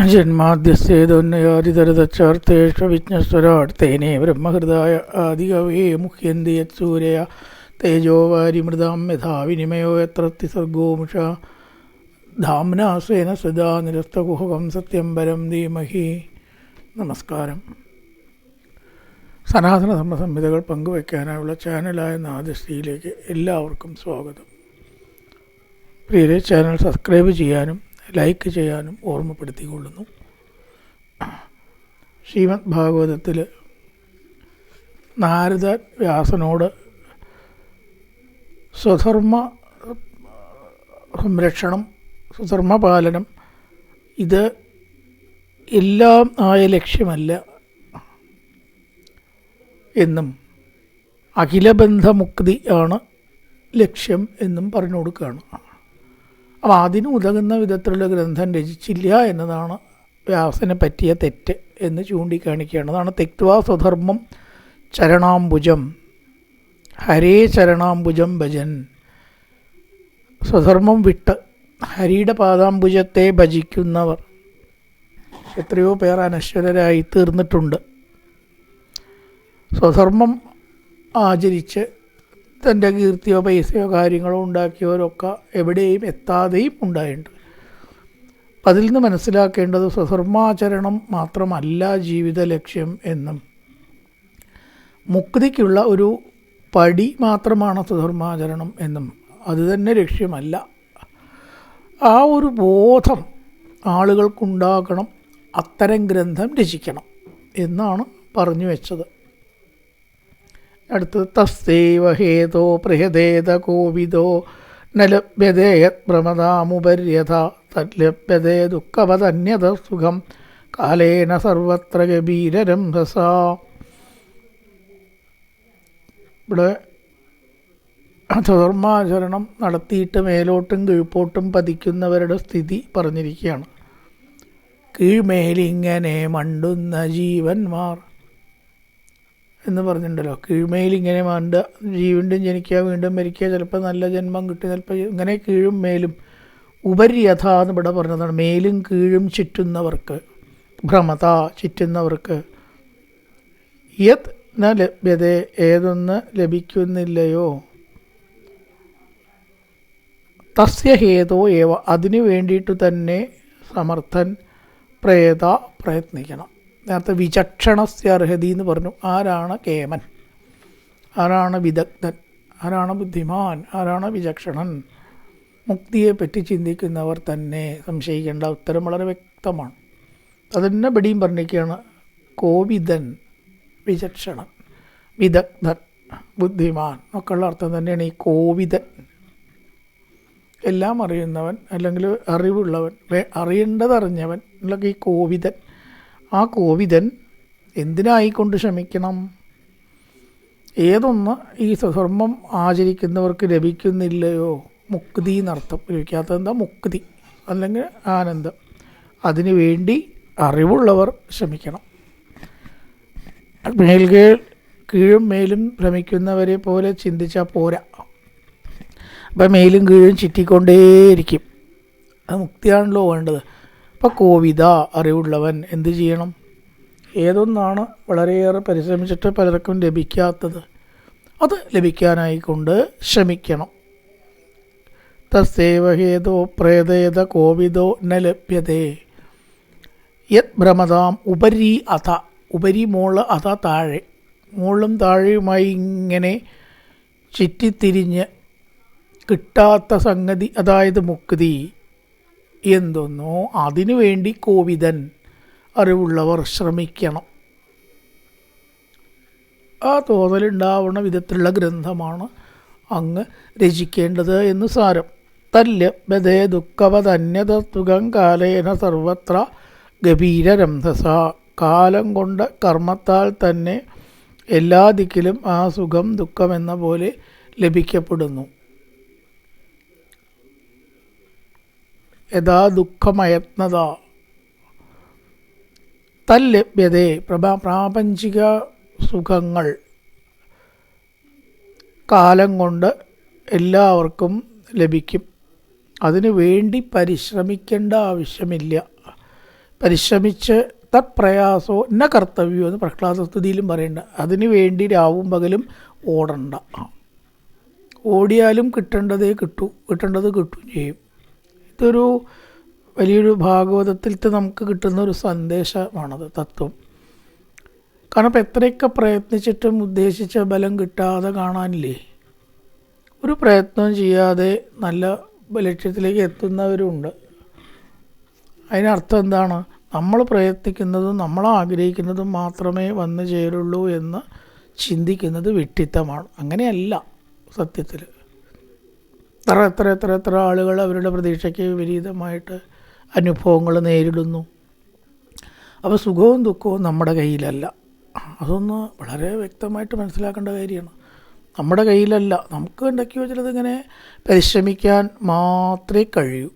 ജന്മാദ്യസ്യേതോന്നയാതിതരതച്ചാർത്തേഷ വിജ്ഞസ്വരാട് തേനേ ബ്രഹ്മഹൃദായ ആദികവേ മുഹ്യന്തി യത്സൂരയ തേജോ വാരിമൃതാം യഥാ വിനിമയോ എത്ര സർഗോമുഷ ധാംനാസ്വേന സദാ നിരസ്തകുഹകം സത്യം പരം ധീമഹി. നമസ്കാരം. സനാതന സംഹിതകൾ പങ്കുവയ്ക്കാനായുള്ള ചാനലായ നാദശ്രീയിലേക്ക് എല്ലാവർക്കും സ്വാഗതം. പ്രിയരെ ചാനൽ സബ്സ്ക്രൈബ് ചെയ്യാനും ലൈക്ക് ചെയ്യാനും ഓർമ്മപ്പെടുത്തിക്കൊള്ളുന്നു. ശ്രീമദ് ഭാഗവതത്തിൽ നാരദ വ്യാസനോട് സ്വധർമ്മ സംരക്ഷണം സ്വധർമ്മപാലനം ഇത് എല്ലാം ആയ ലക്ഷ്യമല്ല എന്നും അഖിലബന്ധമുക്തി ആണ് ലക്ഷ്യം എന്നും പറഞ്ഞു കൊടുക്കുകയാണ്. അപ്പോൾ അതിന് ഉതകുന്ന വിധത്തിലുള്ള ഗ്രന്ഥം രചിച്ചില്ല എന്നതാണ് വ്യാസനെ പറ്റിയ തെറ്റ് എന്ന് ചൂണ്ടിക്കാണിക്കുകയാണ് അതാണ് തെക്വാ സ്വധർമ്മം ചരണാംബുജം. ഹരേ ചരണാംബുജം ഭജൻ. സ്വധർമ്മം വിട്ട് ഹരിയുടെ പാദാംബുജത്തെ ഭജിക്കുന്നവർ എത്രയോ പേർ അനശ്വരരായി തീർന്നിട്ടുണ്ട്. സ്വധർമ്മം ആചരിച്ച് തന്റെ കീർത്തിയോ പൈസയോ കാര്യങ്ങളോ ഉണ്ടാക്കിയവരൊക്കെ എവിടെയും എത്താതെയും ഉണ്ടായിട്ടുണ്ട്. അതിൽ നിന്ന് മനസ്സിലാക്കേണ്ടത് സ്വധർമാചരണം മാത്രമല്ല ജീവിത ലക്ഷ്യം എന്നും. മുക്തിക്കുള്ള ഒരു പടി മാത്രമാണ് സ്വധർമാചരണം എന്നും. അത് തന്നെ ലക്ഷ്യമല്ല. ആ ഒരു ബോധം ആളുകൾക്കുണ്ടാക്കണം അത്തരം ഗ്രന്ഥം രചിക്കണം എന്നാണ് പറഞ്ഞു വെച്ചത്. അടുത്തത് തസ്തൈവ ഹേതോ പ്രഹദേത കോവിദോ ന ലഭ്യതേയത് തദ്ലഭ്യതേ ദുഃഖപതന്യത സുഖം കാലേന സർവത്ര ഗഭീരരംഭസ. ഇവിടെ ധർമാചരണം നടത്തിയിട്ട് മേലോട്ടും കീഴ്പോട്ടും പതിക്കുന്നവരുടെ സ്ഥിതി പറഞ്ഞിരിക്കുകയാണ്. കീഴ്മേലിങ്ങനെ മണ്ടുന്ന ജീവന്മാർ. എന്ന് പറഞ്ഞിട്ടുണ്ടല്ലോ. കീഴ്മയിൽ ഇങ്ങനെ മാണ്ട വീണ്ടും ജനിക്കുക വീണ്ടും മരിക്കുക ചിലപ്പോൾ നല്ല ജന്മം കിട്ടി ചിലപ്പോൾ ഇങ്ങനെ കീഴും മേലും ഉപര്യഥ എന്ന് ഇവിടെ പറഞ്ഞതാണ്. മേലും കീഴും ചുറ്റുന്നവർക്ക് ഭ്രമത ചുറ്റുന്നവർക്ക് യത് ന ലഭ്യത ഏതൊന്ന് ലഭിക്കുന്നില്ലയോ? തസ്യ ഹേതോ ഏവ അതിനു വേണ്ടിയിട്ട് തന്നെ സമർത്ഥൻ പ്രേത പ്രയത്നിക്കണം. നേരത്തെ വിചക്ഷണസ്യർഹതി എന്ന് പറഞ്ഞു. ആരാണ് കേമൻ? ആരാണ് വിദഗ്ധൻ? ആരാണ് ബുദ്ധിമാൻ? ആരാണ് വിചക്ഷണൻ? മുക്തിയെപ്പറ്റി ചിന്തിക്കുന്നവർ തന്നെ സംശയിക്കേണ്ട ഉത്തരം വളരെ വ്യക്തമാണ്. അതന്നെ ബടിയും പറഞ്ഞിരിക്കുകയാണ്. കോവിദൻ വിചക്ഷണൻ വിദഗ്ധൻ ബുദ്ധിമാൻ ഒക്കെയുള്ള അർത്ഥം തന്നെയാണ് ഈ കോവിദൻ. എല്ലാം അറിയുന്നവൻ അല്ലെങ്കിൽ അറിവുള്ളവൻ അറിയേണ്ടതറിഞ്ഞവൻ എന്നൊക്കെ ഈ കോവിദൻ ആ കോവിദൻ എന്തിനായിക്കൊണ്ട് ക്ഷമിക്കണം? ഏതൊന്ന് ഈ സ്വധർമ്മം ആചരിക്കുന്നവർക്ക് ലഭിക്കുന്നില്ലയോ? മുക്തി എന്നർത്ഥം. ലഭിക്കാത്തത് എന്താ? മുക്തി അല്ലെങ്കിൽ ആനന്ദം. അതിനു വേണ്ടി അറിവുള്ളവർ ശ്രമിക്കണം മേൽകീഴ് കീഴും മേലും ഭ്രമിക്കുന്നവരെ പോലെ ചിന്തിച്ചാൽ പോരാ. അപ്പം മേലും കീഴും ചുറ്റിക്കൊണ്ടേയിരിക്കും. അത് മുക്തിയാണല്ലോ വേണ്ടത്. അപ്പോൾ കോവിത അറിവുള്ളവൻ എന്ത് ചെയ്യണം? ഏതൊന്നാണ് വളരെയേറെ പരിശ്രമിച്ചിട്ട് പലർക്കും ലഭിക്കാത്തത്? അത് ലഭിക്കാനായിക്കൊണ്ട് ശ്രമിക്കണം. തസ്സേവഹേതോ പ്രേതേത കോവിദോ ന ലഭ്യതേ. യത് ഭ്രമതാം ഉപരി അഥ. ഉപരി മോൾ അഥ താഴെ. മുകളിലും താഴെയുമായി ഇങ്ങനെ ചുറ്റിത്തിരിഞ്ഞ് കിട്ടാത്ത സംഗതി അതായത് മുക്തി. എന്തൊന്നോ അതിനു വേണ്ടി കോവിദൻ അറിവുള്ളവർ ശ്രമിക്കണം. ആ തോന്നലുണ്ടാവുന്ന വിധത്തിലുള്ള ഗ്രന്ഥമാണ് അങ്ങ് രചിക്കേണ്ടത് എന്ന് സാരം. തല്യബദേ ദുഃഖവതന്യതത്വകം കാലേന സർവത്ര ഗഭീരരംധസ. കാലം കൊണ്ട് കർമ്മത്താൽ തന്നെ എല്ലാ ദിക്കിലും ആ സുഖം ദുഃഖമെന്ന പോലെ ലഭിക്കപ്പെടുന്നു. യഥാ ദുഃഖമയത്നത തല്ലഭ്യതേ പ്രഭാ പ്രാപഞ്ചിക സുഖങ്ങൾ. കാലം കൊണ്ട് എല്ലാവർക്കും ലഭിക്കും. അതിനു വേണ്ടി പരിശ്രമിക്കേണ്ട ആവശ്യമില്ല. പരിശ്രമിച്ച് തപ്രയാസോ ന കർത്തവ്യോ എന്ന് പ്രഹ്ലാദസ്തുതിയിലും പറയണ്ട അതിനു വേണ്ടി രാവും പകലും ഓടണ്ട. ഓടിയാലും കിട്ടേണ്ടതേ കിട്ടൂ. കിട്ടേണ്ടത് കിട്ടുകയും ചെയ്യും. ഇതൊരു വലിയൊരു ഭാഗവതത്തിലത്തെ നമുക്ക് കിട്ടുന്ന ഒരു സന്ദേശമാണത് തത്വം. കാരണം ഇപ്പം എത്രയൊക്കെ പ്രയത്നിച്ചിട്ടും ഉദ്ദേശിച്ച ബലം കിട്ടാതെ കാണാനില്ലേ? ഒരു പ്രയത്നം ചെയ്യാതെ നല്ല ലക്ഷ്യത്തിലേക്ക് എത്തുന്നവരുണ്ട്. അതിനർത്ഥം എന്താണ്? നമ്മൾ പ്രയത്നിക്കുന്നതും നമ്മൾ ആഗ്രഹിക്കുന്നതും മാത്രമേ വന്നു ചേരുള്ളൂ എന്ന് ചിന്തിക്കുന്നത് വിട്ടിത്തമാണ് അങ്ങനെയല്ല സത്യത്തിൽ എത്ര എത്ര എത്ര എത്ര ആളുകൾ അവരുടെ പ്രതീക്ഷയ്ക്ക് വിപരീതമായിട്ട് അനുഭവങ്ങൾ നേരിടുന്നു. അപ്പോൾ സുഖവും ദുഃഖവും നമ്മുടെ കയ്യിലല്ല. അതൊന്ന് വളരെ വ്യക്തമായിട്ട് മനസ്സിലാക്കേണ്ട കാര്യമാണ്. നമ്മുടെ കയ്യിലല്ല. നമുക്ക് വെച്ചിട്ട് ഇങ്ങനെ പരിശ്രമിക്കാൻ മാത്രമേ കഴിയൂ.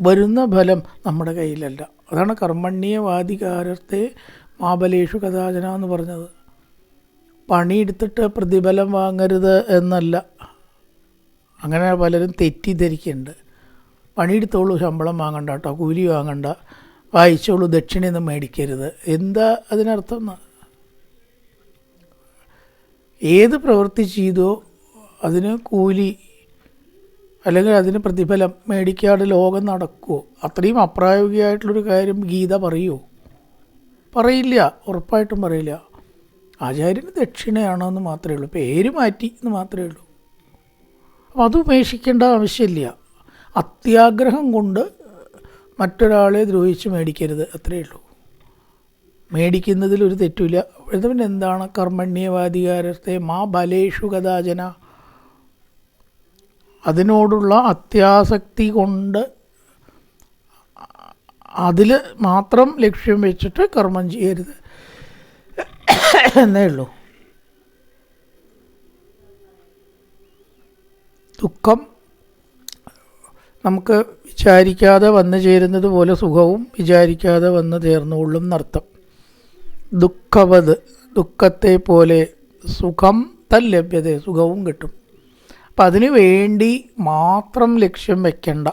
വരുന്ന ഫലം നമ്മുടെ കയ്യിലല്ല. അതാണ് കർമ്മണ്യവാധികാരത്തെ മാബലേഷു കഥാചന എന്ന് പറഞ്ഞത്. പണിയെടുത്തിട്ട് പ്രതിഫലം വാങ്ങരുത് എന്നല്ല. അങ്ങനെ പലരും തെറ്റിദ്ധരിക്കുന്നുണ്ട്. പണിയെടുത്തോളൂ ശമ്പളം വാങ്ങണ്ട കേട്ടോ കൂലി വാങ്ങണ്ട വായിച്ചോളൂ ദക്ഷിണയൊന്നും മേടിക്കരുത്. എന്താ അതിനർത്ഥം ഏത് പ്രവൃത്തി ചെയ്തോ അതിന് കൂലി അല്ലെങ്കിൽ അതിന് പ്രതിഫലം മേടിക്കാതെ ലോകം നടക്കുമോ അത്രയും അപ്രായോഗികമായിട്ടുള്ളൊരു കാര്യം ഗീത പറയുമോ പറയില്ല ഉറപ്പായിട്ടും പറയില്ല. ആചാര്യന് ദക്ഷിണയാണോ എന്ന് മാത്രമേ ഉള്ളൂ പേര് മാറ്റി എന്ന് മാത്രമേ ഉള്ളൂ. അപ്പം അത് ഉപേക്ഷിക്കേണ്ട ആവശ്യമില്ല. അത്യാഗ്രഹം കൊണ്ട് മറ്റൊരാളെ ദ്രോഹിച്ച് മേടിക്കരുത് അത്രയേ ഉള്ളൂ. മേടിക്കുന്നതിൽ ഒരു തെറ്റില്ല പിന്നെ എന്താണ്? കർമ്മണ്യവാധികാരത്തെ മാ ബലേഷു കഥാചന. അതിനോടുള്ള അത്യാസക്തി കൊണ്ട് അതിൽ മാത്രം ലക്ഷ്യം വെച്ചിട്ട് കർമ്മം ചെയ്യരുത്. എന്നേ ഉള്ളൂ. ദുഃഖം. നമുക്ക് വിചാരിക്കാതെ വന്നു ചേരുന്നത് പോലെ സുഖവും വിചാരിക്കാതെ വന്നു ചേർന്നുകൊള്ളും എന്നർത്ഥം. ദുഃഖവത് ദുഃഖത്തെ പോലെ സുഖം തല്ലഭ്യത സുഖവും കിട്ടും. അപ്പം അതിനു വേണ്ടി മാത്രം ലക്ഷ്യം വെക്കണ്ട.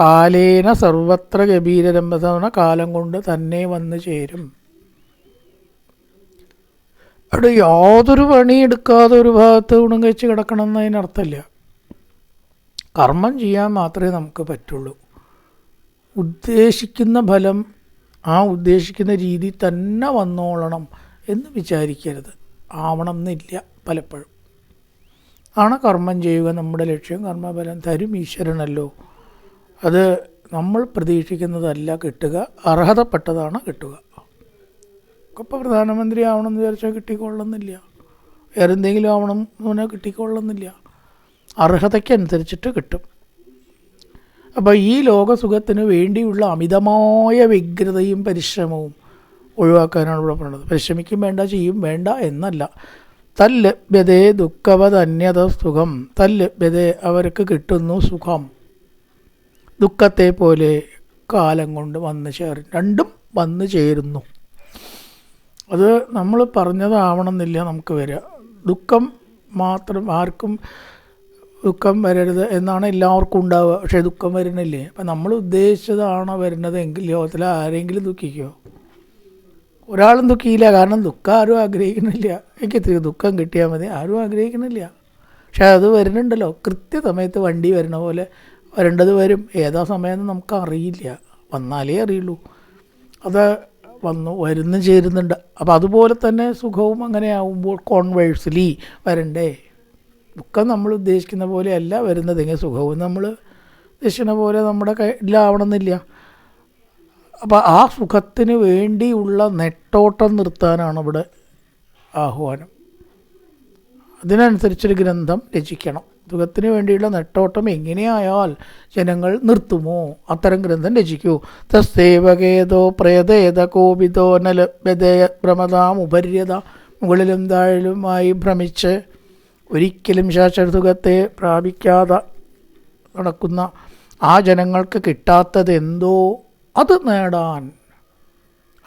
കാലേന സർവത്ര ഗഭീരരംഭത കാലം കൊണ്ട് തന്നെ വന്നു ചേരും. അവിടെ യാതൊരു പണിയെടുക്കാതെ ഒരു ഭാഗത്ത് ഗുണം കഴിച്ച് കിടക്കണം എന്നതിനർത്ഥമില്ല. കർമ്മം ചെയ്യാൻ മാത്രമേ നമുക്ക് പറ്റുള്ളൂ. ഉദ്ദേശിക്കുന്ന ഫലം ആ ഉദ്ദേശിക്കുന്ന രീതി തന്നെ വന്നോളണം എന്ന് വിചാരിക്കരുത്. ആവണം എന്നില്ല പലപ്പോഴും. ആണ് കർമ്മം ചെയ്യുക നമ്മുടെ ലക്ഷ്യം. കർമ്മഫലം തരും ഈശ്വരനല്ലോ. അത് നമ്മൾ പ്രതീക്ഷിക്കുന്നതല്ല കിട്ടുക. അർഹതപ്പെട്ടതാണ് കിട്ടുക. ഇപ്പോൾ പ്രധാനമന്ത്രി ആവണം എന്ന് വിചാരിച്ചാൽ കിട്ടിക്കൊള്ളുന്നില്ല. വേറെ എന്തെങ്കിലും ആവണം എന്ന് പറഞ്ഞാൽ കിട്ടിക്കൊള്ളുന്നില്ല. അർഹതയ്ക്കനുസരിച്ചിട്ട് കിട്ടും. അപ്പോൾ ഈ ലോകസുഖത്തിന് വേണ്ടിയുള്ള അമിതമായ വ്യഗ്രതയും പരിശ്രമവും ഒഴിവാക്കാനാണ് ഇവിടെ പറയുന്നത് പരിശ്രമിക്കും വേണ്ട ചെയ്യും വേണ്ട എന്നല്ല. തല്ലഭ്യതേ ദുഃഖവതന്യത സുഖം. തല്ലഭ്യതേ അവർക്ക് കിട്ടുന്നു സുഖം. ദുഃഖത്തെ പോലെ കാലം കൊണ്ട് വന്നു ചേരും രണ്ടും വന്നു ചേരുന്നു. അത് നമ്മൾ പറഞ്ഞതാവണമെന്നില്ല നമുക്ക് വരിക. ദുഃഖം മാത്രം ആർക്കും ദുഃഖം വരരുത് എന്നാണ് എല്ലാവർക്കും ഉണ്ടാവുക. പക്ഷേ ദുഃഖം വരുന്നില്ലേ? അപ്പം നമ്മൾ ഉദ്ദേശിച്ചതാണ് വരുന്നത് എങ്കിൽ ലോകത്തിൽ ആരെങ്കിലും ദുഃഖിക്കുമോ ഒരാളും ദുഃഖിയില്ല. കാരണം ദുഃഖം ആരും ആഗ്രഹിക്കുന്നില്ല. എനിക്ക് ഇത്തിരി ദുഃഖം കിട്ടിയാൽ മതി. ആരും ആഗ്രഹിക്കുന്നില്ല. പക്ഷേ അത് വരുന്നുണ്ടല്ലോ. കൃത്യസമയത്ത് വണ്ടി വരുന്ന പോലെ വരേണ്ടത് വരും. ഏതാ സമയമെന്ന് നമുക്ക് അറിയില്ല. വന്നാലേ അറിയുള്ളൂ. അത് വന്നു വരുന്നു ചേരുന്നുണ്ട്. അപ്പോൾ അതുപോലെ തന്നെ സുഖവും അങ്ങനെ ആവുമ്പോൾ കോൺവേഴ്സ്ലി വരണ്ടേ? ദുഃഖം നമ്മൾ ഉദ്ദേശിക്കുന്ന പോലെയല്ല വരുന്നതെങ്കിൽ സുഖവും നമ്മൾ ഉദ്ദേശിക്കുന്ന പോലെ നമ്മുടെ കയ്യിലാവണമെന്നില്ല അപ്പോൾ ആ സുഖത്തിന് വേണ്ടിയുള്ള നെട്ടോട്ടം നിർത്താനാണ് ഇവിടെ ആഹ്വാനം. അതിനനുസരിച്ചൊരു ഗ്രന്ഥം രചിക്കണം. ദുഃഖത്തിന് വേണ്ടിയുള്ള നെട്ടോട്ടം എങ്ങനെയായാൽ ജനങ്ങൾ നിർത്തുമോ? അത്തരം ഗ്രന്ഥം രചിക്കൂ. തസ്തേവകേതോ പ്രേതേത കോപിതോ നലഭ്യതയ ഭ്രമതാം ഉപര്യത. മുകളിലും താഴിലുമായി ഭ്രമിച്ച് ഒരിക്കലും ശാശ്വത സുഖത്തെ പ്രാപിക്കാതെ നടക്കുന്ന ആ ജനങ്ങൾക്ക് കിട്ടാത്തത് എന്തോ? അത് നേടാൻ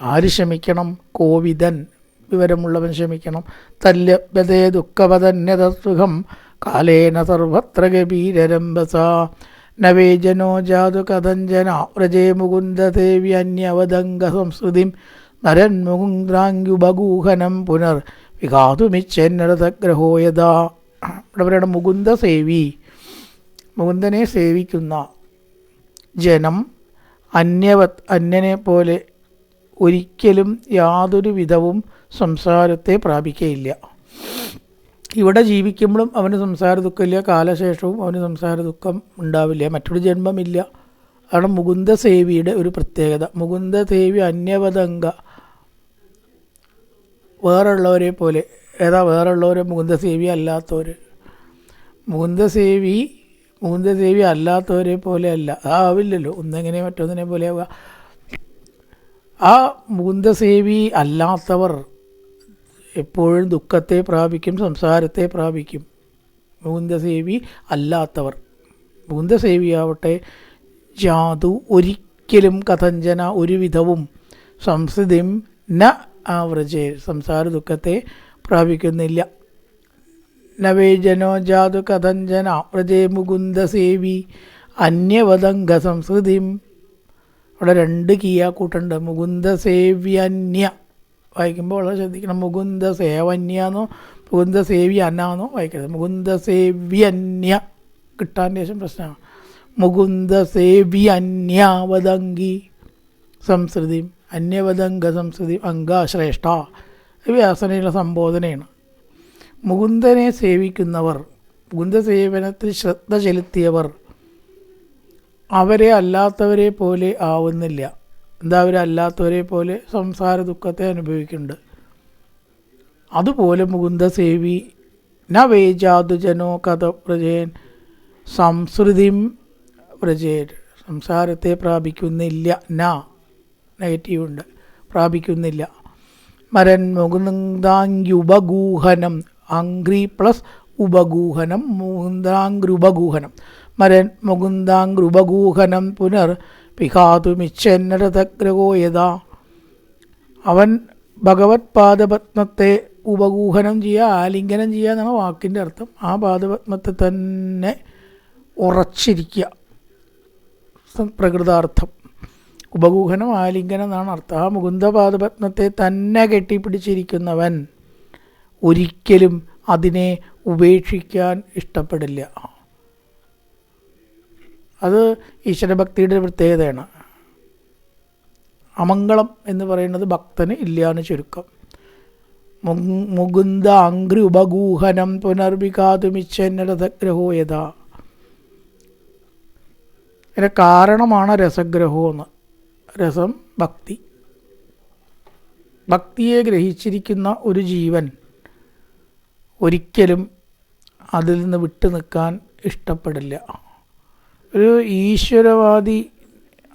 ആര് ശ്രമിക്കണം? കോവിതൻ വിവരമുള്ളവൻ ശ്രമിക്കണം തല്യഭ്യതേ ദുഃഖപതന്യത സുഖം. കാലേന സർവത്ര ഗഭീരരംഭസ. നവേജനോ ജാതു കഥഞ്ജന. വ്രജേ മുകുന്ദദേവി അന്യവദംഗ സംസ്കൃതിം. നരൻ മുകുന്ദ്രാങ്കുബഗൂഹനം പുനർ. വിഘാതുമിച്ചന്നരതഗ്രഹോ യഥാ. ഇവിടെ പറയണം മുകുന്ദ സേവി. മുകുന്ദനെ സേവിക്കുന്ന ജനം അന്യവത് അന്യനെ പോലെ ഒരിക്കലും യാതൊരു വിധവും സംസാരത്തെ പ്രാപിക്കയില്ല. ഇവിടെ ജീവിക്കുമ്പോഴും അവന് സംസാര ദുഃഖമില്ല കാലശേഷവും അവന് സംസാര ദുഃഖം ഉണ്ടാവില്ല മറ്റൊരു ജന്മമില്ല. അതാണ് മുകുന്ദസേവിയുടെ ഒരു പ്രത്യേകത. മുകുന്ദദേവി അന്യവതംഗ വേറുള്ളവരെ പോലെ ഏതാ വേറുള്ളവരെ? മുകുന്ദസേവി അല്ലാത്തവർ മുകുന്ദസേവി മുകുന്ദദേവി അല്ലാത്തവരെ പോലെ അല്ല. ആ ആവില്ലല്ലോ. ഒന്നെങ്ങനെ മറ്റൊന്നിനെ ആവുക. ആ മുകുന്ദസേവി അല്ലാത്തവർ എപ്പോഴും ദുഃഖത്തെ പ്രാപിക്കും സംസാരത്തെ പ്രാപിക്കും. മുകുന്ദസേവി അല്ലാത്തവർ. മുകുന്ദസേവിയാവട്ടെ ജാതു ഒരിക്കലും കഥഞ്ജന ഒരുവിധവും വിധവും സംസ്ഥിതിം ന ആവ്രജേ സംസാര ദുഃഖത്തെ പ്രാപിക്കുന്നില്ല. നവേജനോ ജാതു കഥഞ്ജന വ്രജേ മുകുന്ദസേവി അന്യവതംഗ സംസ്കൃതിം അവിടെ രണ്ട് കീയ കൂട്ടുണ്ട് മുകുന്ദ സേവ്യന്യ വായിക്കുമ്പോൾ വളരെ ശ്രദ്ധിക്കണം. മുകുന്ദ സേവന്യാന്നോ മുകുന്ദ സേവ്യ അന്നാന്നോ വായിക്കരുത്. മുകുന്ദ സേവ്യന്യ കിട്ടാൻ ശേഷം പ്രശ്നമാണ്. മുകുന്ദ സേവ്യന്യാവതംഗി സംസ്കൃതി അന്യവതംഗ സംസ്കൃതി അംഗശ്രേഷ്ഠ വ്യാസനയുള്ള സംബോധനയാണ്. മുകുന്ദനെ സേവിക്കുന്നവർ മുകുന്ദ സേവനത്തിൽ ശ്രദ്ധ ചെലുത്തിയവർ അവരെ അല്ലാത്തവരെ പോലെ ആവുന്നില്ല. എന്താ അവരല്ലാത്തവരെ പോലെ സംസാര ദുഃഖത്തെ അനുഭവിക്കുന്നുണ്ട്? അതുപോലെ മുകുന്ദ സേവി ന വേജാതുജനോ കഥ പ്രജയൻ സംസ്കൃതിം പ്രജയൻ സംസാരത്തെ പ്രാപിക്കുന്നില്ല. ന നെഗറ്റീവ് ഉണ്ട്. പ്രാപിക്കുന്നില്ല. മരൻ മുകുന്ദാങ്കുപഗൂഹനം അങ്ക്രി പ്ലസ് ഉപഗൂഹനം മുകുന്ദാങ്കുപഗൂഹനം മരൻ മുകുന്ദാങ്കുപഗൂഹനം പുനർ പിഹാതുമിച്ചന്നരതഗ്രഹോ യഥാ. അവൻ ഭഗവത് പാദപത്മത്തെ ഉപഗൂഹനം ചെയ്യുക ആലിംഗനം ചെയ്യുക എന്നാണ് വാക്കിന്റെ അർത്ഥം. ആ പാദപത്മത്തെ തന്നെ ഉറച്ചിരിക്കുക പ്രകൃതാർത്ഥം. ഉപഗൂഹനം ആലിംഗനം എന്നാണ് അർത്ഥം. ആ മുകുന്ദപാദപത്മത്തെ തന്നെ കെട്ടിപ്പിടിച്ചിരിക്കുന്നവൻ ഒരിക്കലും അതിനെ ഉപേക്ഷിക്കാൻ ഇഷ്ടപ്പെടില്ല. അത് ഈശ്വരഭക്തിയുടെ ഒരു പ്രത്യേകതയാണ്. അമംഗളം എന്ന് പറയുന്നത് ഭക്തന് ഇല്ലാന്ന് ചുരുക്കം. മുകുന്ദ അങ്ക്രി ഉപഗൂഹനം പുനർവികാതുമിച്ചഗ്രഹോ യഥാ. ഇതിന്റെ കാരണമാണ് രസഗ്രഹോ എന്ന്. രസം ഭക്തി. ഭക്തിയെ ഗ്രഹിച്ചിരിക്കുന്ന ഒരു ജീവൻ ഒരിക്കലും അതിൽ നിന്ന് വിട്ടു നിൽക്കാൻ ഇഷ്ടപ്പെടില്ല. ഒരു ഈശ്വരവാദി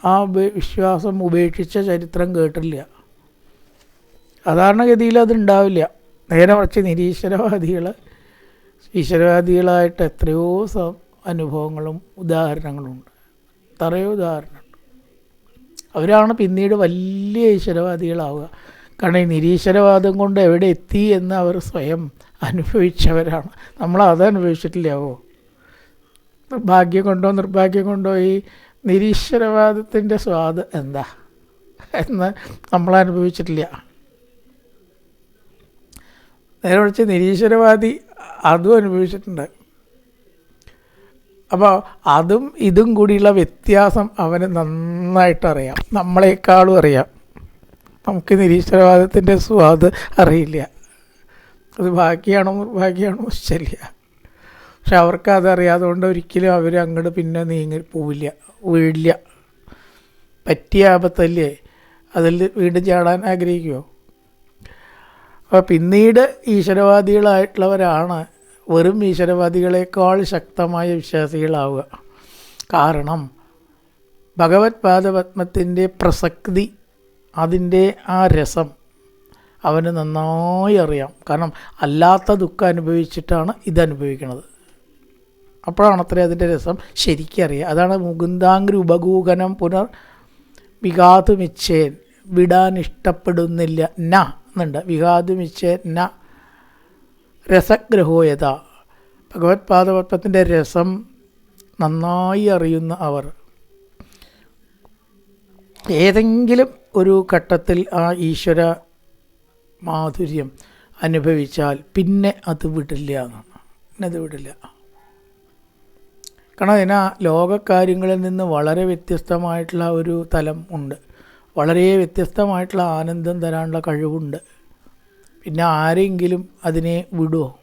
ആ വിശ്വാസം ഉപേക്ഷിച്ച ചരിത്രം കേട്ടില്ല. സാധാരണഗതിയിൽ അതുണ്ടാവില്ല. നേരെ മറിച്ച് നിരീശ്വരവാദികൾ ഈശ്വരവാദികളായിട്ട് എത്രയോ അനുഭവങ്ങളും ഉദാഹരണങ്ങളുമുണ്ട് എത്രയോ ഉദാഹരണമുണ്ട് അവരാണ് പിന്നീട് വലിയ ഈശ്വരവാദികളാവുക. കാരണം ഈ നിരീശ്വരവാദം കൊണ്ട് എവിടെ എത്തി എന്ന് അവർ സ്വയം അനുഭവിച്ചവരാണ്. നമ്മൾ അത് അനുഭവിച്ചിട്ടില്ലാവോ ഭാഗ്യം കൊണ്ടോ നിർഭാഗ്യം കൊണ്ടോ ഈ നിരീശ്വരവാദത്തിന്റെ സ്വാദ് എന്താ എന്ന് നമ്മൾ അനുഭവിച്ചിട്ടില്ല. നേരെ വിളിച്ച് നിരീശ്വരവാദി അതും അനുഭവിച്ചിട്ടുണ്ട്. അപ്പോൾ അതും ഇതും കൂടിയുള്ള വ്യത്യാസം അവന് നന്നായിട്ട് അറിയാം. നമ്മളെക്കാളും അറിയാം. നമുക്ക് നിരീശ്വരവാദത്തിന്റെ സ്വാദ് അറിയില്ല. അത് ഭാഗ്യമാണോ ഭാഗ്യമാണോ ശരിയ. പക്ഷെ അവർക്ക് അതറിയാതെ കൊണ്ട് ഒരിക്കലും അവർ അങ്ങോട്ട് പിന്നെ നീങ്ങി പോവില്ല വീഴില്ല പറ്റിയ ആപത്തല്ലേ? അതിൽ വീണ്ടും ചാടാൻ ആഗ്രഹിക്കുമോ അപ്പോൾ പിന്നീട് ഈശ്വരവാദികളായിട്ടുള്ളവരാണ് വെറും ഈശ്വരവാദികളെക്കാൾ ശക്തമായ വിശ്വാസികളാവുക. കാരണം ഭഗവത് പാദപത്മത്തിന്റെ പ്രസക്തി അതിന്റെ ആ രസം അവന് നന്നായി അറിയാം. കാരണം അല്ലാത്ത ദുഃഖം അനുഭവിച്ചിട്ടാണ് ഇതനുഭവിക്കുന്നത് അപ്പോഴാണ് അത്ര അതിന്റെ രസം ശരിക്കറിയുക അതാണ് മുകുന്ദാംഗ്രി ഉപഗൂഹനം പുനർ വിഘാതുമിച്ചേൻ വിടാൻ ഇഷ്ടപ്പെടുന്നില്ല ന എന്നുണ്ട്. വിഘാതുമിച്ചേൻ ന രസഗ്രഹോയത ഭഗവത് പാദപത്മത്തിന്റെ രസം നന്നായി അറിയുന്ന അവർ. ഏതെങ്കിലും ഒരു ഘട്ടത്തിൽ ആ ഈശ്വര മാധുര്യം അനുഭവിച്ചാൽ പിന്നെ അത് വിടില്ല എന്നാണ്. പിന്നെ അത് വിടില്ല. കാരണം അതിന് ലോകകാര്യങ്ങളിൽ നിന്ന് വളരെ വ്യത്യസ്തമായിട്ടുള്ള ഒരു തലം ഉണ്ട്. വളരെ വ്യത്യസ്തമായിട്ടുള്ള ആനന്ദം തരാനുള്ള കഴിവുണ്ട്. പിന്നെ ആരെങ്കിലും അതിനെ വിടുമോ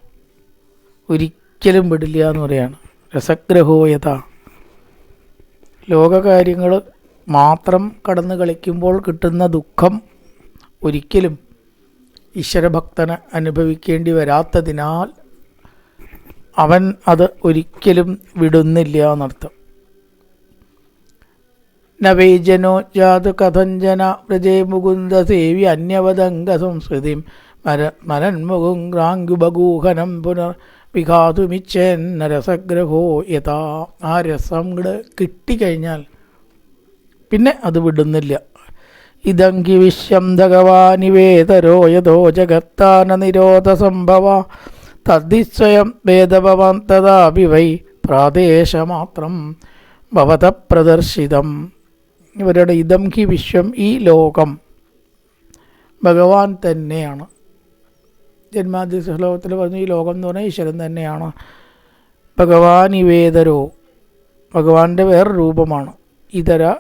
ഒരിക്കലും വിടില്ല എന്ന് പറയാണ്. രസഗ്രഹോയത ലോകകാര്യങ്ങൾ മാത്രം കടന്നു കളിക്കുമ്പോൾ കിട്ടുന്ന ദുഃഖം ഒരിക്കലും ഈശ്വരഭക്തന് അനുഭവിക്കേണ്ടി വരാത്തതിനാൽ അവൻ അത് ഒരിക്കലും വിടുന്നില്ല എന്നർത്ഥം. നവൈജനോ ജാതു കഥഞ്ജന വ്രജേ മുകുന്ദ സേവി അന്യവദംഗ സംസ്കൃതിം മര മരന്മുകുങ്ക്രാങ്കുബഗൂഹനം പുനർ വിഘാതുമിച്ചെന്ന രസഗ്രഹോ യഥാ ആ രസം കൂടെ കിട്ടിക്കഴിഞ്ഞാൽ പിന്നെ അത് വിടുന്നില്ല. ഇതങ്കി വിശ്വം ഭഗവാനിവേതരോ യഥോ ജഗത്താന നിരോധ സംഭവ തദ്ദിസ്വയം വേദഭവാൻ തഥാപി വൈ പ്രാദേശമാത്രം ഭവത പ്രദർശിതം. ഇവരുടെ ഇതം ഹി വിശ്വം ഈ ലോകം ഭഗവാൻ തന്നെയാണ്. ജന്മാദ്യ ശ്ലോകത്തിൽ പറഞ്ഞു ഈ ലോകം എന്ന് പറഞ്ഞാൽ ഈശ്വരൻ തന്നെയാണ്. ഭഗവാൻ ഇവേതരോ ഭഗവാന്റെ വേറെ രൂപമാണ്. ഇതര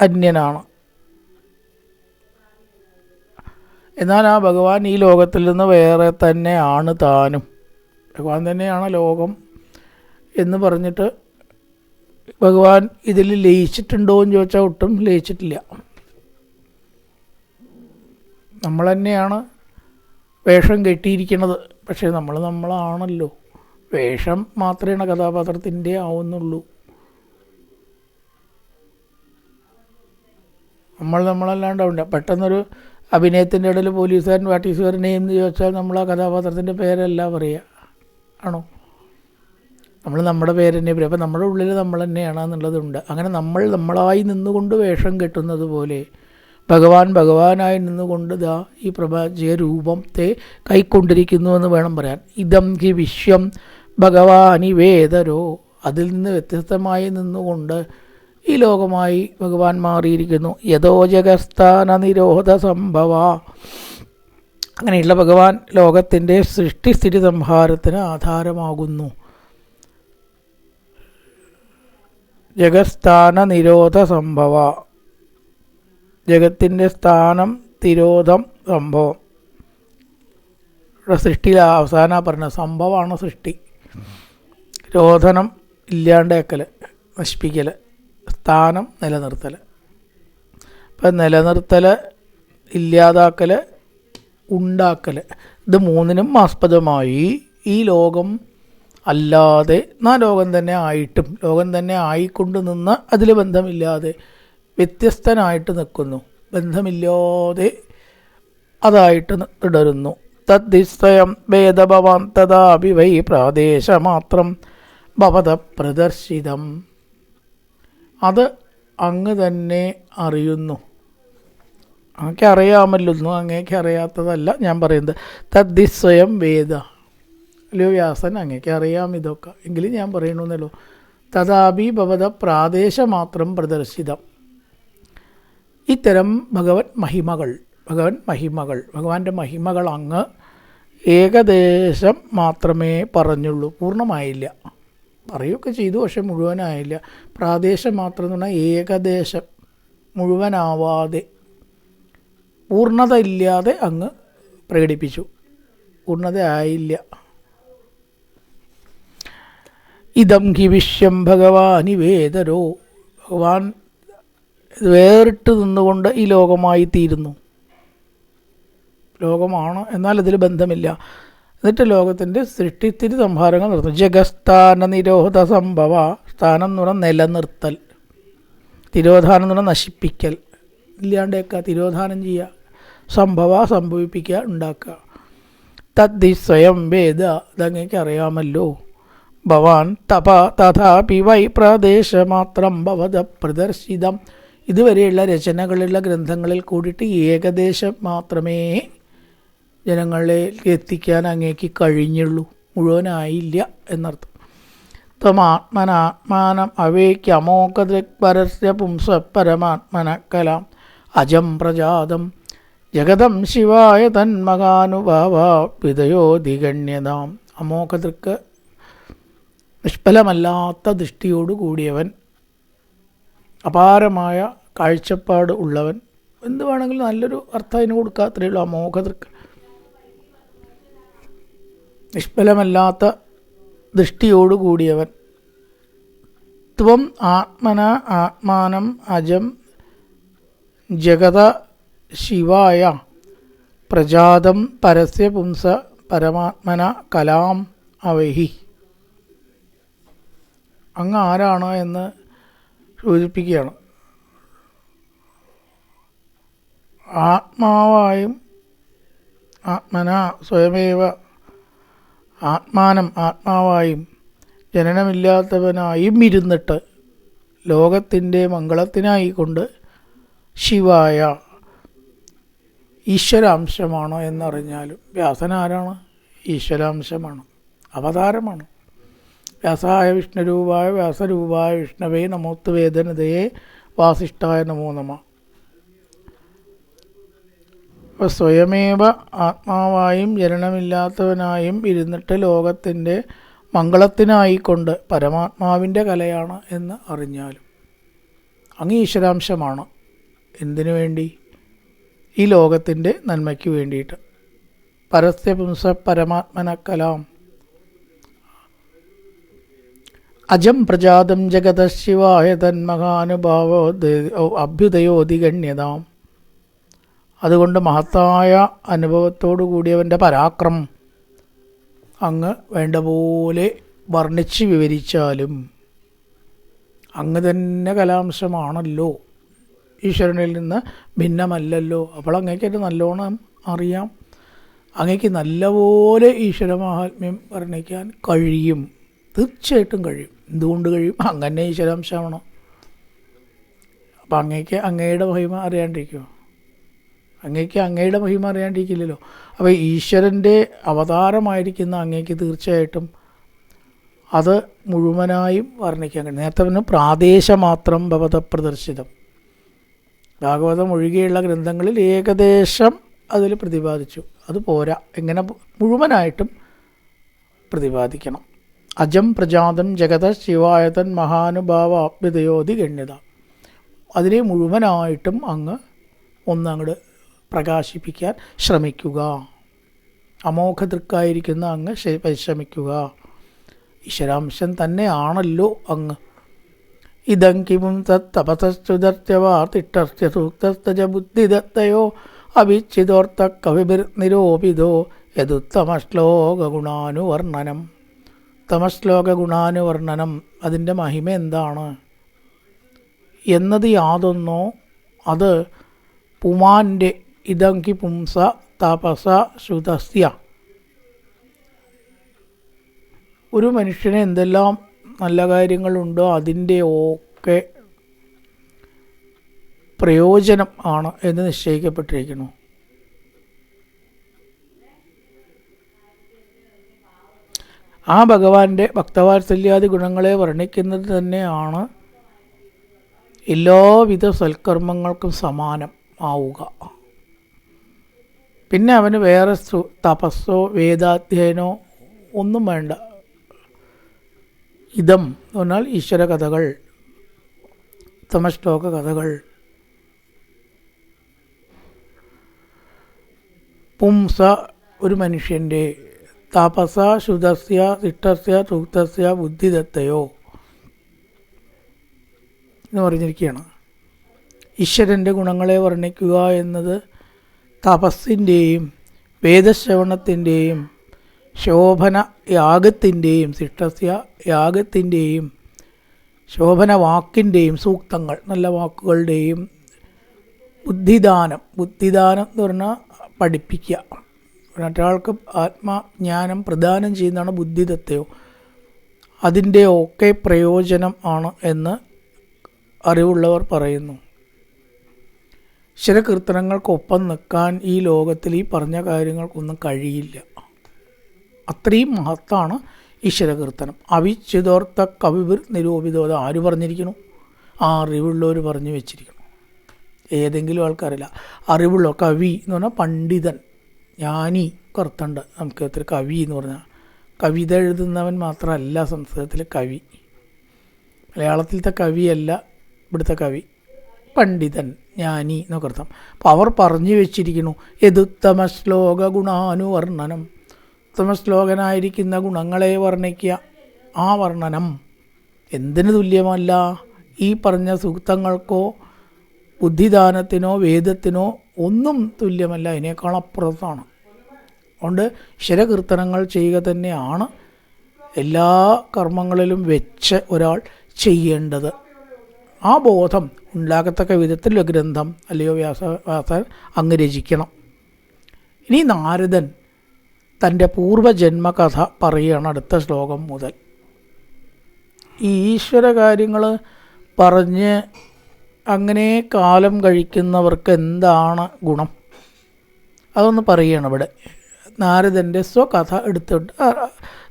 അന്യനാണ്. എന്നാൽ ആ ഭഗവാൻ ഈ ലോകത്തിൽ നിന്ന് വേറെ തന്നെയാണ് താനും. ഭഗവാൻ തന്നെയാണ് ലോകം എന്ന് പറഞ്ഞിട്ട് ഭഗവാൻ ഇതിൽ ലയിച്ചിട്ടുണ്ടോ എന്ന് ചോദിച്ചാൽ ഒട്ടും ലയിച്ചിട്ടില്ല. നമ്മൾ തന്നെയാണ് വേഷം കെട്ടിയിരിക്കുന്നത്. പക്ഷേ നമ്മൾ നമ്മളാണല്ലോ. വേഷം മാത്രമേ കഥാപാത്രത്തിന്റെ ആവുന്നുള്ളൂ. നമ്മൾ നമ്മളല്ലാണ്ടാവില്ല. പെട്ടെന്നൊരു അഭിനയത്തിന്റെ ഇടയിൽ പോലീസുകാരൻ വാട്ട് ഈസ് എന്ന് ചോദിച്ചാൽ നമ്മൾ ആ കഥാപാത്രത്തിന്റെ പേരല്ല പറയുക. ആണോ? നമ്മൾ നമ്മുടെ പേര് തന്നെ പറയും അപ്പോൾ നമ്മുടെ ഉള്ളിൽ നമ്മൾ തന്നെയാണ് എന്നുള്ളതുണ്ട്. അങ്ങനെ നമ്മൾ നമ്മളായി നിന്നുകൊണ്ട് വേഷം കെട്ടുന്നത് പോലെ ഭഗവാൻ ഭഗവാനായി നിന്നുകൊണ്ട് ദാ ഈ പ്രപഞ്ച രൂപത്തെ കൈക്കൊണ്ടിരിക്കുന്നു എന്ന് വേണം പറയാൻ. ഇതം ഹി വിശ്വം ഭഗവാനി വേദരോ അതിൽ നിന്ന് വ്യത്യസ്തമായി നിന്നുകൊണ്ട് ഈ ലോകമായി ഭഗവാൻ മാറിയിരിക്കുന്നു. യഥോ ജഗസ്ഥാന നിരോധ സംഭവ അങ്ങനെയുള്ള ഭഗവാൻ ലോകത്തിന്റെ സൃഷ്ടിസ്ഥിതി സംഹാരത്തിന് ആധാരമാകുന്നു. ജഗസ്ഥാന നിരോധ സംഭവ ജഗത്തിന്റെ സ്ഥാനം തിരോധം സംഭവം. ഇവിടെ സൃഷ്ടിയിൽ അവസാന പറഞ്ഞ സംഭവമാണ് സൃഷ്ടി. രോധനം ഇല്ലാണ്ടാക്കൽ നശിപ്പിക്കൽ സ്ഥാനം നിലനിർത്തൽ ഇപ്പം നിലനിർത്തൽ ഇല്ലാതാക്കൽ ഉണ്ടാക്കൽ ഇത് മൂന്നിനും ആസ്പദമായി. ഈ ലോകം അല്ലാതെ നാ ലോകം തന്നെ ആയിട്ടും ലോകം തന്നെ ആയിക്കൊണ്ട് നിന്ന് അതിൽ ബന്ധമില്ലാതെ വ്യത്യസ്തനായിട്ട് നിൽക്കുന്നു. ബന്ധമില്ലാതെ അതായിട്ട് തുടരുന്നു. തദ്ദിസ്വയം വേദഭവാൻ തഥാപി പ്രാദേശമാത്രം ഭവത പ്രദർശിതം. അത് അങ്ങ് തന്നെ അറിയുന്നു. അങ്ങക്ക് അറിയാമല്ലോ അങ്ങേക്ക് അറിയാത്തതല്ല ഞാൻ പറയുന്നത്. തദ്ദിസ്വയം വേദ. അല്ലയോ വ്യാസൻ അങ്ങേക്ക് അറിയാം ഇതൊക്കെ. എങ്കിലും ഞാൻ പറയണമെന്നല്ലോ തഥാപി ഭവത പ്രാദേശമാത്രം പ്രദർശിതം. ഇത്തരം ഭഗവത് മഹിമകൾ ഭഗവൻ മഹിമകൾ ഭഗവാന്റെ മഹിമകൾ അങ്ങ് ഏകദേശം മാത്രമേ പറഞ്ഞുള്ളൂ. പൂർണമായില്ല. പറയുകയൊക്കെ ചെയ്തു പക്ഷെ മുഴുവനായില്ല. പ്രാദേശം മാത്രം എന്ന് പറഞ്ഞാൽ ഏകദേശം മുഴുവനാവാതെ പൂർണത ഇല്ലാതെ അങ്ങ് പ്രകടിപ്പിച്ചു. പൂർണത ആയില്ല ഇതം ഹി വിശ്വം ഭഗവാനി വേദരോ. ഭഗവാൻ വേറിട്ട് നിന്നുകൊണ്ട് ഈ ലോകമായി തീരുന്നു ലോകമാണ്? എന്നാൽ അതിൽ ബന്ധമില്ല. എന്നിട്ട് ലോകത്തിന്റെ സൃഷ്ടിത്തിരി സംഹാരങ്ങൾ നിർത്തും ജഗസ്ഥാന നിരോധ സംഭവ സ്ഥാനം എന്ന് പറഞ്ഞാൽ നിലനിർത്തൽ. തിരോധാനം എന്ന് പറഞ്ഞാൽ നശിപ്പിക്കൽ. ഇല്ലാണ്ടേക്കുക തിരോധാനം ചെയ്യുക. സംഭവ സംഭവിപ്പിക്കുക ഉണ്ടാക്കുക. തദ്ദി സ്വയം വേദ ഇതങ്ങേക്ക് അറിയാമല്ലോ. ഭവാൻ തപ തഥാപി വൈ പ്രദേശമാത്രം ഭവത പ്രദർശിതം. ഇതുവരെയുള്ള രചനകളുള്ള ഗ്രന്ഥങ്ങളിൽ കൂടിയിട്ട് ഏകദേശം മാത്രമേ ജനങ്ങളിലേക്ക് എത്തിക്കാൻ അങ്ങേക്ക് കഴിഞ്ഞുള്ളൂ. മുഴുവനായില്ല എന്നർത്ഥം. ത്വമാത്മനാത്മാനം അവേക്യമോകദൃക്പരസ്യ പുംസ പരമാത്മന കലാം അജം പ്രജാതം. ജഗതം ശിവായ തന്മകാനുഭാവ വിതയോധിഗണ്യതാം അമോഘദൃക്ക് നിഷ്ഫലമല്ലാത്ത ദൃഷ്ടിയോടു കൂടിയവൻ അപാരമായ കാഴ്ചപ്പാട് ഉള്ളവൻ. എന്ത് വേണമെങ്കിലും നല്ലൊരു അർത്ഥം അതിന് കൊടുക്കാത്രേ ഉള്ളൂ അമോഘദൃക്ക്. നിഷ്ഫലമല്ലാത്ത ദൃഷ്ടിയോടുകൂടിയവൻ. ത്വം ആത്മന ആത്മാനം അജം ജഗത ശിവായ. പ്രജാതം പരസ്യ പുംസ പരമാത്മന കലാം അവഹി. അങ്ങ് ആരാണ് എന്ന് സൂചിപ്പിക്കുകയാണ്. ആത്മാവായും ആത്മന സ്വയമേവ ആത്മാനം ആത്മാവായും ജനനമില്ലാത്തവനായും ഇരുന്നിട്ട് ലോകത്തിന്റെ മംഗളത്തിനായിക്കൊണ്ട് ശിവായ ഈശ്വരാംശമാണോ എന്നറിഞ്ഞാലും വ്യാസൻ ആരാണ് ഈശ്വരാംശമാണ് അവതാരമാണ്. വ്യാസായ വിഷ്ണുരൂപായ വ്യാസരൂപായ വിഷ്ണവേ നമോത്ത് വേദനതയെ വാസിഷ്ഠായ നമോ നമ. അപ്പോൾ സ്വയമേവ ആത്മാവായും ജനനമില്ലാത്തവനായും ഇരുന്നിട്ട് ലോകത്തിന്റെ മംഗളത്തിനായിക്കൊണ്ട് പരമാത്മാവിന്റെ കലയാണ് എന്ന് അറിഞ്ഞാലും അങ്ങ് ഈശ്വരാംശമാണ്. എന്തിനു വേണ്ടി? ഈ ലോകത്തിന്റെ നന്മയ്ക്ക് വേണ്ടിയിട്ട്. പരസ്യപുംസ പരമാത്മന കലാം. അജം പ്രജാതം ജഗതശിവായ തന്മഹാനുഭാവോ അഭ്യുദയോധിഗണ്യതാം. അതുകൊണ്ട് മഹത്തായ അനുഭവത്തോടു കൂടിയവന്റെ പരാക്രമം അങ്ങ് വേണ്ട പോലെ വർണിച്ച് വിവരിച്ചാലും അങ്ങ് തന്നെ കലാംശമാണല്ലോ. ഈശ്വരനിൽ നിന്ന് ഭിന്നമല്ലല്ലോ. അപ്പോൾ അങ്ങേക്കത് നല്ലോണം അറിയാം. അങ്ങേക്ക് നല്ലപോലെ ഈശ്വര മഹാത്മ്യം വർണിക്കാൻ കഴിയും. തീർച്ചയായിട്ടും കഴിയും. എന്തുകൊണ്ട് കഴിയും? അങ്ങനെ ഈശ്വരാംശമാണോ? അപ്പം അങ്ങേക്ക് അങ്ങയുടെ മഹിമ അറിയാണ്ടിരിക്കുമോ അങ്ങേക്ക് അങ്ങയുടെ മഹിമ അറിയാണ്ടിരിക്കില്ലല്ലോ. അപ്പോൾ ഈശ്വരന്റെ അവതാരമായിരിക്കുന്ന അങ്ങേക്ക് തീർച്ചയായിട്ടും അത് മുഴുവനായും വർണിക്കാൻ കഴിയും. നേരത്തെ പറഞ്ഞു പ്രാദേശമാത്രം ഭവത പ്രദർശിതം. ഭാഗവതം ഒഴികെയുള്ള ഗ്രന്ഥങ്ങളിൽ ഏകദേശം അതിൽ പ്രതിപാദിച്ചു. അത് പോരാ. എങ്ങനെ മുഴുവനായിട്ടും പ്രതിപാദിക്കണം. അജം പ്രജാതം ജഗത ശിവായതൻ മഹാനുഭാവ ആപ്യതയോധി ഗണ്യത അതിനെ മുഴുവനായിട്ടും അങ്ങ് ഒന്നങ്ങട് പ്രകാശിപ്പിക്കാൻ ശ്രമിക്കുക. അമോഘദൃക്കായിരിക്കുന്ന അങ്ങ് പരിശ്രമിക്കുക. ഈശ്വരാംശം തന്നെയാണല്ലോ അങ്ങ്. ഇതം കിമും തത്തപതസ്തുതർത്യവാർത്തിട്ടസ്യ സൂക്തസ്തജ ബുദ്ധിദത്തയോ അവിച്ഛിതോർത്ത കവിഭിർ നിരോപിതോ യതുത്തമശ്ലോകഗുണാനുവർണനം തമശ്ലോകഗുണാനുവർണനം അതിന്റെ മഹിമ എന്താണ്? എന്നത് യാതൊന്നോ അത് പുമാന്റെ ഇതങ്കി പുംസ തപസ ശ്രുതസ്യ ഒരു മനുഷ്യന് എന്തെല്ലാം നല്ല കാര്യങ്ങളുണ്ടോ അതിന്റെ ഒക്കെ പ്രയോജനം ആണ് എന്ന് നിശ്ചയിക്കപ്പെട്ടിരിക്കുന്നു. ആ ഭഗവാന്റെ ഭക്തവാത്സല്യാദി ഗുണങ്ങളെ വർണിക്കുന്നത് തന്നെയാണ് എല്ലാവിധ സൽക്കർമ്മങ്ങൾക്കും സമാനം ആവുക. പിന്നെ അവന് വേറെ തപസ്സോ വേദാധ്യയനോ ഒന്നും വേണ്ട. ഇതം എന്ന് പറഞ്ഞാൽ ഈശ്വര കഥകൾ തമശ്ലോക കഥകൾ. പുംസ ഒരു മനുഷ്യന്റെ തപസ ശുദ്ധസ്യ തിട്ടസ്യ തൂക്തസ്യ ബുദ്ധിദത്തയോ എന്ന് പറഞ്ഞിരിക്കുകയാണ്. ഈശ്വരന്റെ ഗുണങ്ങളെ വർണിക്കുക എന്നത് തപസ്സിന്റെയും വേദശ്രവണത്തിന്റെയും ശോഭന യാഗത്തിന്റെയും ശിഷ്ടസ്യ യാഗത്തിന്റെയും ശോഭന വാക്കിന്റെയും സൂക്തങ്ങൾ നല്ല വാക്കുകളുടെയും ബുദ്ധിദാനം. ബുദ്ധിദാനം എന്ന് പറഞ്ഞാൽ പഠിപ്പിക്കുക. മറ്റൊരാൾക്ക് ആത്മജ്ഞാനം പ്രദാനം ചെയ്യുന്നതാണ് ബുദ്ധിദത്തയോ അതിന്റെ ഒക്കെ പ്രയോജനം ആണ് എന്ന് അറിവുള്ളവർ പറയുന്നു. ശിരകീർത്തനങ്ങൾക്കൊപ്പം നിൽക്കാൻ ഈ ലോകത്തിൽ ഈ പറഞ്ഞ കാര്യങ്ങൾക്കൊന്നും കഴിയില്ല. അത്രയും മഹത്താണ് ഈശ്വരകീർത്തനം. കവിവിർ നിരൂപിതോ അത് ആര് പറഞ്ഞിരിക്കുന്നു? ആ അറിവുള്ളവർ പറഞ്ഞു വെച്ചിരിക്കണം ഏതെങ്കിലും ആൾക്കാരല്ല. അറിവുള്ള കവി എന്ന് പറഞ്ഞാൽ പണ്ഡിതൻ. ജ്ഞാനി നമുക്ക് സംസ്കൃതത്തിൽ കവി എന്ന് പറഞ്ഞാൽ കവിത എഴുതുന്നവൻ മാത്രമല്ല സംസ്കൃതത്തിലെ കവി. മലയാളത്തിലത്തെ കവിയല്ല ഇവിടുത്തെ കവി. പണ്ഡിതൻ ജ്ഞാനി എന്നൊക്കെ അർത്ഥം. അപ്പോൾ അവർ പറഞ്ഞു വെച്ചിരിക്കുന്നു എതുത്തമ ശ്ലോക ഗുണാനുവർണനം. ഉത്തമ ശ്ലോകനായിരിക്കുന്ന ഗുണങ്ങളെ വർണിക്കുക. ആ വർണനം എന്തിനു തുല്യമല്ല? ഈ പറഞ്ഞ സൂക്തങ്ങൾക്കോ ബുദ്ധിദാനത്തിനോ വേദത്തിനോ ഒന്നും തുല്യമല്ല. അതിനേക്കാൾ അപ്പുറത്താണ്. അതുകൊണ്ട് ശരകീർത്തനങ്ങൾ ചെയ്യുക തന്നെയാണ് എല്ലാ കർമ്മങ്ങളിലും വെച്ച് ഒരാൾ ചെയ്യേണ്ടത്. ആ ബോധം ഉണ്ടാകത്തക്ക വിധത്തിലുള്ള ഗ്രന്ഥം അല്ലയോ വ്യാസ വ്യാസൻ അങ്ങ് രചിക്കണം. ഇനി നാരദൻ തന്റെ പൂർവജന്മകഥ പറയുകയാണ് അടുത്ത ശ്ലോകം മുതൽ. ഈ ഈശ്വര കാര്യങ്ങൾ പറഞ്ഞ് അങ്ങനെ കാലം കഴിക്കുന്നവർക്ക് എന്താണ് ഗുണം? അതൊന്ന് പറയുകയാണ് ഇവിടെ. നാരദന്റെ സ്വകഥ എടുത്തിട്ട്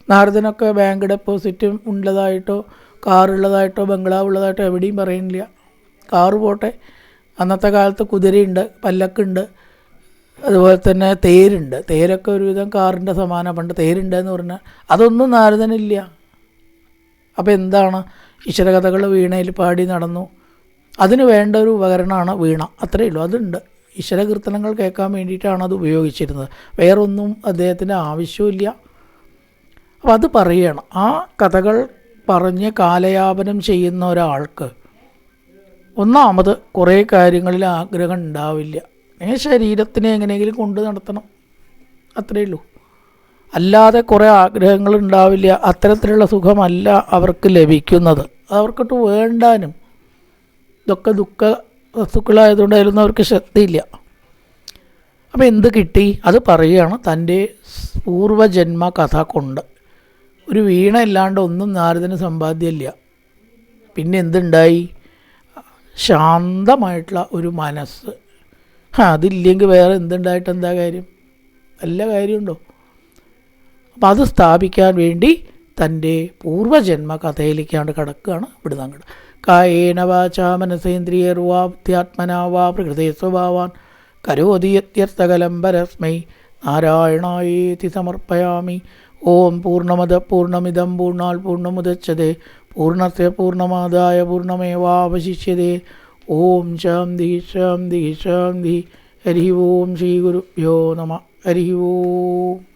നാരദനൊക്കെ ബാങ്ക് ഡെപ്പോസിറ്റും ഉള്ളതായിട്ടോ കാറുള്ളതായിട്ടോ ബംഗ്ലാവ് ഉള്ളതായിട്ടോ എവിടെയും പറയുന്നില്ല. കാറ് പോട്ടെ. അന്നത്തെ കാലത്ത് കുതിരയുണ്ട് പല്ലക്കുണ്ട് അതുപോലെ തന്നെ തേരുണ്ട്. തേരൊക്കെ ഒരുവിധം കാറിന്റെ സമാനം. പണ്ട് തേരുണ്ട് എന്ന് പറഞ്ഞാൽ അതൊന്നും നാരദനില്ല. അപ്പോൾ എന്താണ്? ഈശ്വരകഥകൾ വീണയിൽ പാടി നടന്നു. അതിന് വേണ്ട ഒരു ഉപകരണമാണ് വീണ. അത്രയേ ഉള്ളൂ. അതുണ്ട്. ഈശ്വരകീർത്തനങ്ങൾ കേൾക്കാൻ വേണ്ടിയിട്ടാണ് അത് ഉപയോഗിച്ചിരുന്നത്. വേറൊന്നും അദ്ദേഹത്തിന് ആവശ്യമില്ല. അപ്പോൾ അത് പറയണം ആ കഥകൾ പറഞ്ഞ് കാലയാപനം ചെയ്യുന്ന ഒരാൾക്ക് ഒന്നാമത് കുറേ കാര്യങ്ങളിൽ ആഗ്രഹം ഉണ്ടാവില്ല. ഏ ശരീരത്തിനെ എങ്ങനെയെങ്കിലും കൊണ്ട് നടത്തണം. അത്രയേ ഉള്ളൂ. അല്ലാതെ കുറേ ആഗ്രഹങ്ങൾ ഉണ്ടാവില്ല. അത്തരത്തിലുള്ള സുഖമല്ല അവർക്ക് ലഭിക്കുന്നത്. അതവർക്കിട്ട് വേണ്ടാനും. ഇതൊക്കെ ദുഃഖ വസ്തുക്കളായതുകൊണ്ട് അതിലൊന്നും അവർക്ക് ശ്രദ്ധയില്ല അപ്പോൾ എന്ത് കിട്ടി? അത് പറയുകയാണ് തന്റെ പൂർവജന്മ കഥ കൊണ്ട്. ഒരു വീണ ഇല്ലാണ്ട് ഒന്നും നാരദന് സമ്പാദ്യമില്ല. പിന്നെ എന്തുണ്ടായി? ശാന്തമായിട്ടുള്ള ഒരു മനസ്സ്. അതില്ലെങ്കിൽ വേറെ എന്തുണ്ടായിട്ട് എന്താ കാര്യം? നല്ല കാര്യമുണ്ടോ? അപ്പം അത് സ്ഥാപിക്കാൻ വേണ്ടി തന്റെ പൂർവജന്മ കഥയിലേക്കാണ്ട് കിടക്കുകയാണ് ഇവിടുന്ന് അങ്ങോട്ട്. കായേന വാച മനസേന്ദ്രിയർവാ ബുദ്ധ്യാത്മനാ വാ പ്രകൃതി സ്വഭാവാൻ. കരോതിയത്യർത്ഥകലം പരസ്മൈ നാരായണായേതി സമർപ്പയാമി. ഓം പൂർണമത പൂർണമിതം പൂർണാൽ പൂർണമുദച്ഛതേ പൂർണത്തെ പൂർണമാദായ പൂർണമേവാവശിഷ്യതേ ഓം ശാന്തി ശാന്തി ശാന്തി. ഹരി ഓം ശ്രീ ഗുരുഭ്യോ നമ. ഹരി ഓം.